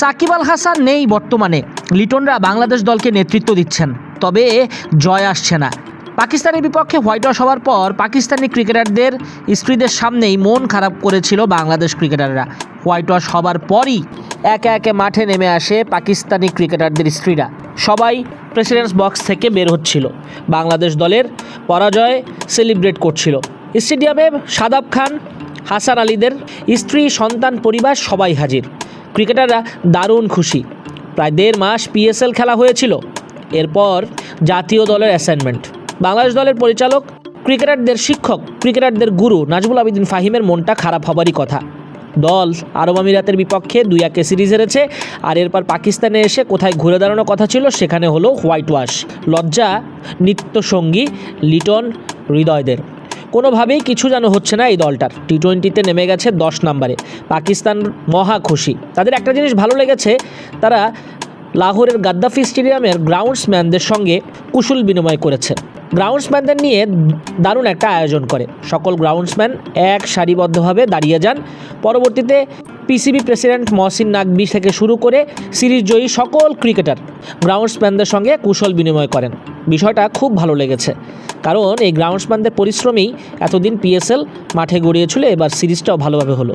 সাকিব আল হাসান নেই বর্তমানে। লিটনরা বাংলাদেশ দলকে নেতৃত্ব দিচ্ছেন। তবে জয় আসছে না। পাকিস্তানের বিপক্ষে হোয়াইট ওয়াশ হওয়ার পর পাকিস্তানি ক্রিকেটারদের স্ত্রীদের সামনেই মন খারাপ করেছিল বাংলাদেশ ক্রিকেটাররা। হোয়াইট ওয়াশ হবার পরই একে একে মাঠে নেমে আসে পাকিস্তানি ক্রিকেটারদের স্ত্রীরা। সবাই প্রেসিডেন্টস বক্স থেকে বের হচ্ছিল। বাংলাদেশ দলের পরাজয় সেলিব্রেট করছিল। স্টেডিয়ামে সাদাব খান, হাসান আলীদের স্ত্রী, সন্তান, পরিবার সবাই হাজির। ক্রিকেটাররা দারুণ খুশি। প্রায় দেড় মাস পিএসএল খেলা হয়েছিল। এরপর জাতীয় দলের অ্যাসাইনমেন্ট বাংলাদেশ দলের পরিচালক, ক্রিকেটারদের শিক্ষক, ক্রিকেটারদের গুরু নাজমুল আবিদিন ফাহিমের মনটা খারাপ হবারই কথা। দল আরব আমিরাতের বিপক্ষে দুই একে সিরিজ হেরেছে। আর এরপর পাকিস্তানে এসে কোথায় ঘুরে দাঁড়ানোর কথা ছিল সেখানে হলো হোয়াইট ওয়াশ। লজ্জা নিত্যসঙ্গী লিটন হৃদয়দের। কোনোভাবেই কিছু যেন হচ্ছে না এই দলটার। টি টোয়েন্টিতে নেমে গেছে দশ নম্বরে। পাকিস্তান মহা খুশি। তাদের একটা জিনিস ভালো লেগেছে, তারা লাহোরের গাদ্দাফি স্টেডিয়ামের গ্রাউন্ডসম্যানদের সঙ্গে কুশল বিনিময় করেছে। গ্রাউন্ডসম্যানদের নিয়ে দারুণ একটা আয়োজন করে। সকল গ্রাউন্ডসম্যান এক সারিবদ্ধভাবে দাঁড়িয়ে যান। পরবর্তীতে পিসিবি প্রেসিডেন্ট মহসিন নাকবি থেকে শুরু করে সিরিজ জয়ী সকল ক্রিকেটার গ্রাউন্ডসম্যানদের সঙ্গে কুশল বিনিময় করেন। বিষয়টা খুব ভালো লেগেছে। কারণ এই গ্রাউন্ডসম্যানদের পরিশ্রমেই এতদিন পিএসএল মাঠে গড়িয়েছিল এবার সিরিজটাও ভালোভাবে হলো।